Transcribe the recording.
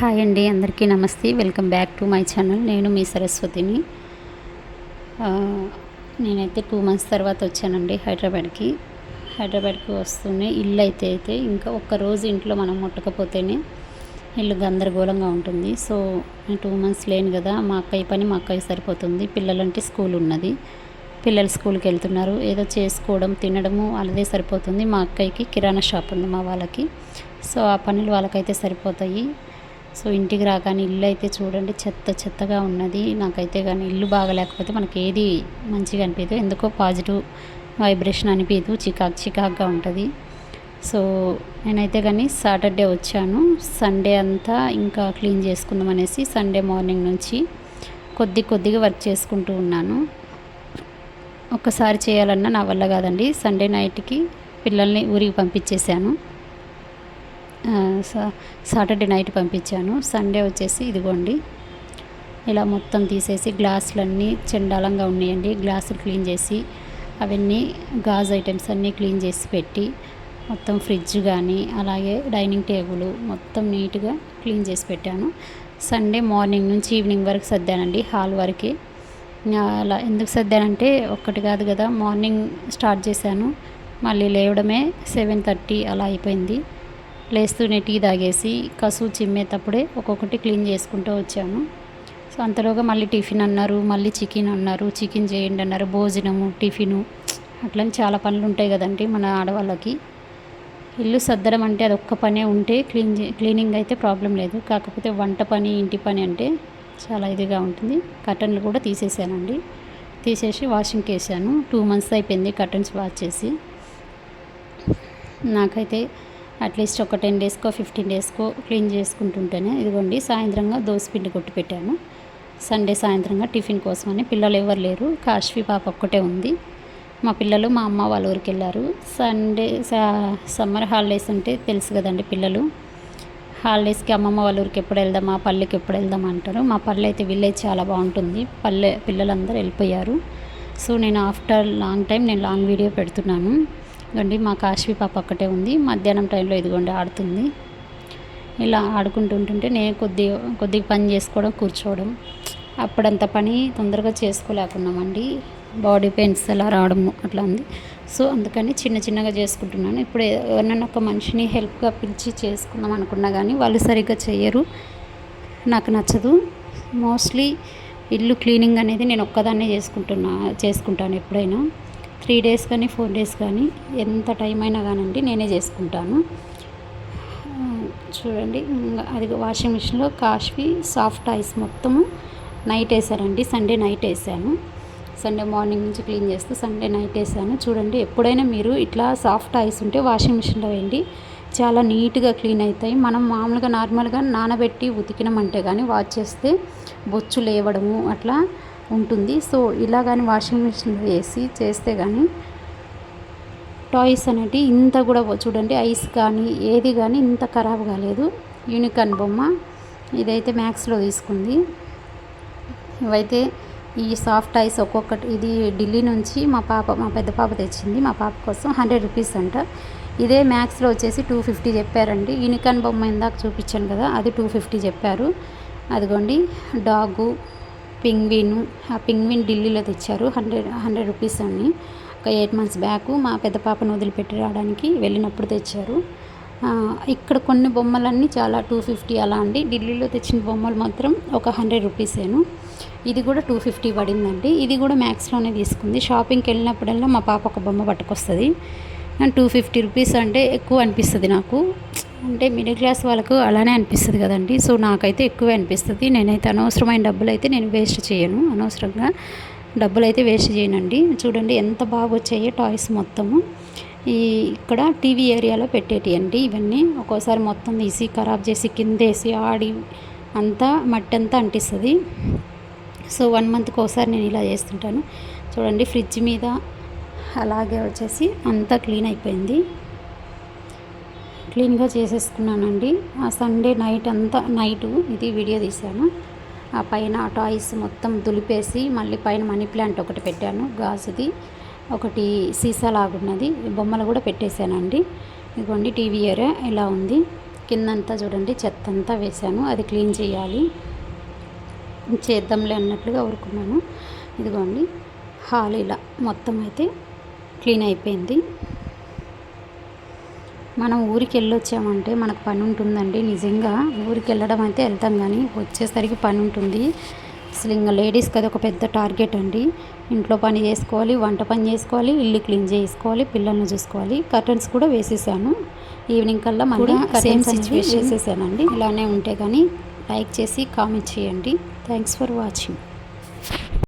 Hi అండి అందరికీ నమస్తే. Welcome back to my channel. నేను మీ సరస్వతిని. నేనైతే టూ మంత్స్ తర్వాత వచ్చానండి హైదరాబాద్కి. హైదరాబాద్కి వస్తూనే ఇల్లు అయితే అయితే ఇంకా ఒక్క రోజు ఇంట్లో మనం ముట్టకపోతేనే ఇల్లు గందరగోళంగా ఉంటుంది. సో నేను టూ మంత్స్ లేను కదా మా అక్కయ్య పని మా అక్కయ్య సరిపోతుంది. పిల్లలంటే స్కూల్ ఉన్నది. పిల్లలు స్కూల్కి వెళ్తున్నారు. ఏదో చేసుకోవడం తినడము అలాగే సరిపోతుంది. మా అక్కయ్యకి కిరాణా షాప్ ఉంది మా వాళ్ళకి. సో ఆ పనులు వాళ్ళకైతే సరిపోతాయి. సో ఇంటికి రాగానే ఇల్లు అయితే చూడండి చెత్త చెత్తగా ఉన్నది. నాకైతే కానీ ఇల్లు బాగలేకపోతే మనకి ఏది మంచిగా అనిపించదు ఎందుకో పాజిటివ్ వైబ్రేషన్ అనిపించదు చికాక్ చికాక్గా ఉంటుంది. సో నేనైతే కానీ సాటర్డే వచ్చాను. సండే అంతా ఇంకా క్లీన్ చేసుకుందాం అనేసి సండే మార్నింగ్ నుంచి కొద్ది కొద్దిగా వర్క్ చేసుకుంటూ ఉన్నాను. ఒక్కసారి చేయాలన్నా నా వల్ల కాదండి. సండే నైట్కి పిల్లల్ని ఊరికి పంపించేశాను. సాటర్డే నైట్ పంపించాను. సండే వచ్చేసి ఇదిగోండి. ఇలా మొత్తం తీసేసి గ్లాసులన్నీ చెండాలంగా ఉన్నాయండి. గ్లాసులు క్లీన్ చేసి అవన్నీ గాజు ఐటమ్స్ అన్నీ క్లీన్ చేసి పెట్టి మొత్తం ఫ్రిడ్జ్ కానీ అలాగే డైనింగ్ టేబుల్ మొత్తం నీట్గా క్లీన్ చేసి పెట్టాను. సండే మార్నింగ్ నుంచి ఈవినింగ్ వరకు సర్దానండి హాల్ వరకే. అలా ఎందుకు సర్దానంటే ఒక్కటి కాదు కదా మార్నింగ్ స్టార్ట్ చేశాను. మళ్ళీ లేవడమే సెవెన్ థర్టీ అలా అయిపోయింది. లేస్తూనే టీ తాగేసి కసువు చిమ్మేటప్పుడే ఒక్కొక్కటి క్లీన్ చేసుకుంటూ వచ్చాను సో అంతలోగా మళ్ళీ టిఫిన్ అన్నారు మళ్ళీ చికెన్ అన్నారు చికెన్ చేయండి అన్నారు భోజనము టిఫిను అట్లని చాలా పనులు ఉంటాయి కదండి మన ఆడవాళ్ళకి. ఇల్లు సర్దడం అంటే అది ఒక్క పనే ఉంటే క్లీన్ క్లీనింగ్ అయితే ప్రాబ్లం లేదు. కాకపోతే వంట పని ఇంటి పని అంటే చాలా ఇదిగా ఉంటుంది. కర్టన్లు కూడా తీసేసానండి. తీసేసి వాషింగ్కి వేసాను. టూ మంత్స్ అయిపోయింది కర్టన్స్ వాష్ చేసి. నాకైతే అట్లీస్ట్ ఒక టెన్ డేస్కో ఫిఫ్టీన్ డేస్కో క్లీన్ చేసుకుంటుంటేనే ఇదిగోండి సాయంత్రంగా దోసపిండి కొట్టి పెట్టాను. సండే సాయంత్రంగా టిఫిన్ కోసమని పిల్లలు ఎవరు లేరు కాశ్వి పాప ఒక్కటే ఉంది. మా పిల్లలు మా అమ్మ వాళ్ళ ఊరికి వెళ్ళారు. సండే సమ్మర్ హాలిడేస్ అంటే తెలుసు కదండి పిల్లలు. హాలిడేస్కి అమ్మమ్మ వాళ్ళ ఊరికి ఎప్పుడు వెళ్దామా పల్లెకి ఎప్పుడు వెళ్దాం అంటారు. మా పల్లె అయితే విలేజ్ చాలా బాగుంటుంది. పల్లె పిల్లలందరూ వెళ్ళిపోయారు. సో నేను ఆఫ్టర్ లాంగ్ టైం నేను లాంగ్ వీడియో పెడుతున్నాను. ఇదిగోండి మా కాశ్వి పాప ఒక్కటే ఉంది. మధ్యాహ్నం టైంలో ఇదిగోండి ఆడుతుంది. ఇలా ఆడుకుంటుంటుంటే నేను కొద్దిగా కొద్దిగా పని చేసుకోవడం కూర్చోవడం అప్పుడంత పని తొందరగా చేసుకోలేకున్నామండి. బాడీ పెయిన్స్ అలా రావడము అట్లా ఉంది. సో అందుకని చిన్న చిన్నగా చేసుకుంటున్నాను. ఇప్పుడు ఎవరినైనా ఒక మనిషిని హెల్ప్గా పిలిచి చేసుకుందాం అనుకున్నా కానీ వాళ్ళు సరిగ్గా చేయరు నాకు నచ్చదు. మోస్ట్లీ ఇల్లు క్లీనింగ్ అనేది నేను ఒక్కదాన్నే చేసుకుంటున్నా చేసుకుంటాను ఎప్పుడైనా. త్రీ డేస్ కానీ ఫోర్ డేస్ కానీ ఎంత టైం అయినా కానండి నేనే చేసుకుంటాను. చూడండి ఇంకా అది వాషింగ్ మిషన్లో కాశ్వి సాఫ్ట్ ఐస్ మొత్తము నైట్ వేసారండి. సండే నైట్ వేసాను. సండే మార్నింగ్ నుంచి క్లీన్ చేస్తూ సండే నైట్ వేసాను. చూడండి ఎప్పుడైనా మీరు ఇట్లా సాఫ్ట్ ఐస్ ఉంటే వాషింగ్ మిషన్లో వేయండి. చాలా నీట్గా క్లీన్ అవుతాయి. మనం మామూలుగా నార్మల్గా నానబెట్టి ఉతికినామంటే కానీ వాష్ చేస్తే బొచ్చు లేవడము అట్లా ఉంటుంది. సో ఇలా కానీ వాషింగ్ మిషన్లో వేసి చేస్తే కానీ టాయ్స్ అనేటి ఇంత కూడా చూడండి ఐస్ కానీ ఏది కానీ ఇంత ఖరాబ్ కాలేదు. యూనికాన్ బొమ్మ ఇదైతే మ్యాక్స్లో తీసుకుంది. ఇవైతే ఈ సాఫ్ట్ ఐస్ ఒక్కొక్కటి ఇది ఢిల్లీ నుంచి మా పాప మా పెద్ద పాప తెచ్చింది మా పాప కోసం హండ్రెడ్ రూపీస్ అంట. ఇదే మ్యాక్స్లో వచ్చేసి టూ ఫిఫ్టీ చెప్పారండి. యూనికాన్ బొమ్మ ఇందాక చూపించాను కదా అది టూ ఫిఫ్టీ చెప్పారు. అదిగోండి డాగు పింగ్విన్ ఆ పింగ్విన్ ఢిల్లీలో తెచ్చారు. హండ్రెడ్ హండ్రెడ్ రూపీస్ అని ఒక ఎయిట్ మంత్స్ బ్యాక్ మా పెద్ద పాపను వదిలిపెట్టి రావడానికి వెళ్ళినప్పుడు తెచ్చారు. ఇక్కడ కొన్ని బొమ్మలన్నీ చాలా టూ ఫిఫ్టీ అలా అండి. ఢిల్లీలో తెచ్చిన బొమ్మలు మాత్రం ఒక హండ్రెడ్ రూపీసేను. ఇది కూడా టూ ఫిఫ్టీ పడిందండి. ఇది కూడా మ్యాక్స్లోనే తీసుకుంది. షాపింగ్కి వెళ్ళినప్పుడల్లా మా పాప ఒక బొమ్మ పట్టుకొస్తుంది. టూ ఫిఫ్టీ రూపీస్ అంటే ఎక్కువ అనిపిస్తుంది నాకు. అంటే మిడిల్ క్లాస్ వాళ్ళకు అలానే అనిపిస్తుంది కదండి. సో నాకైతే ఎక్కువే అనిపిస్తుంది. నేనైతే అనవసరమైన డబ్బులు అయితే నేను వేస్ట్ చేయను. అనవసరంగా డబ్బులు అయితే వేస్ట్ చేయనండి. చూడండి ఎంత బాగా వచ్చాయో టాయ్స్ మొత్తము. ఈ ఇక్కడ టీవీ ఏరియాలో పెట్టేటి అండి ఇవన్నీ. ఒక్కోసారి మొత్తం తీసి ఖరాబ్ చేసి కిందేసి ఆడి అంతా మట్టి అంతా అంటిస్తుంది. సో వన్ మంత్కి ఒకసారి నేను ఇలా చేస్తుంటాను. చూడండి ఫ్రిడ్జ్ మీద అలాగే వచ్చేసి అంతా క్లీన్ అయిపోయింది. క్లీన్గా చేసేసుకున్నానండి. ఆ సండే నైట్ అంతా నైట్ ఇది వీడియో తీశాను. ఆ పైన టాయిస్ టాయ్స్ మొత్తం దులిపేసి మళ్ళీ పైన మనీ ప్లాంట్ ఒకటి పెట్టాను గాజుది. ఒకటి సీసా లాగున్నది బొమ్మలు కూడా పెట్టేశానండి. ఇదిగోండి టీవీ ఏరియా ఇలా ఉంది. కిందంతా చూడండి చెత్త అంతా వేశాను అది క్లీన్ చేయాలి. చేద్దాంలే అన్నట్లుగా ఊరుకున్నాను. ఇదిగోండి హాల్ ఇలా మొత్తం అయితే క్లీన్ అయిపోయింది. మనం ఊరికి వెళ్ళొచ్చామంటే మనకు పని ఉంటుందండి నిజంగా. ఊరికి వెళ్ళడం అయితే వెళ్తాం కానీ వచ్చేసరికి పని ఉంటుంది అసలు ఇంకా లేడీస్కి అది ఒక పెద్ద టార్గెట్ అండి. ఇంట్లో పని చేసుకోవాలి వంట పని చేసుకోవాలి ఇల్లు క్లీన్ చేసుకోవాలి పిల్లల్ని చూసుకోవాలి. కర్టన్స్ కూడా వేసేసాను. ఈవినింగ్ కల్లా మళ్ళీ సేమ్ సిచ్యువేషన్. వేసేసానండి. ఇలానే ఉంటే కానీ లైక్ చేసి కామెంట్ చేయండి. Thanks for watching.